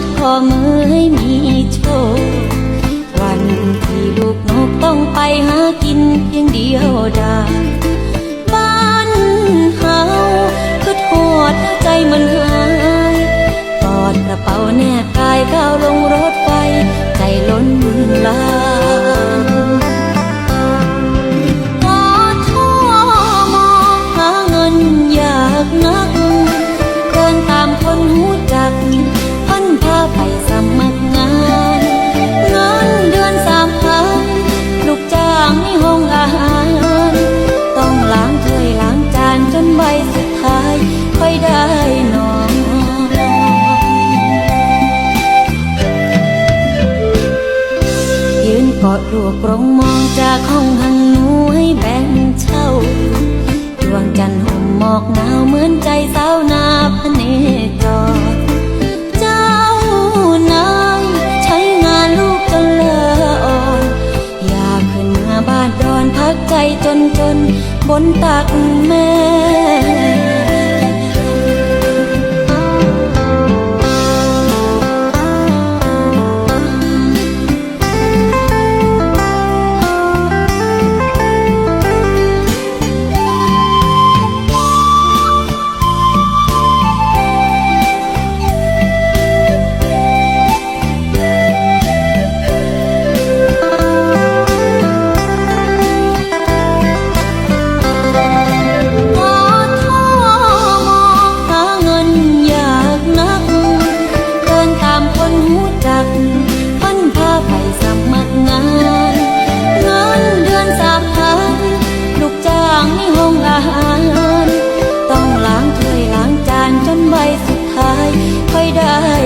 ดขอมือให้มีโชควันที่ลูกนกต้องไปหากินเพียงเดียวดายบ้านเฮาคือทอดใจมันหายตอดกระเป๋าแนบกายก้าวลงรถไฟใจล้นมือ กอดรูปกรงมองจากห้องหังหนูให้แบ่งเช่าดวงจันทร์ห่มหมอกหนาวเหมือนใจสาวนาพเนจรเจ้านายใช้งานลูกจนเลอะอ่อนอยากขึ้นมาบ้านดอนพักใจจนจนบนตักแม่ ได้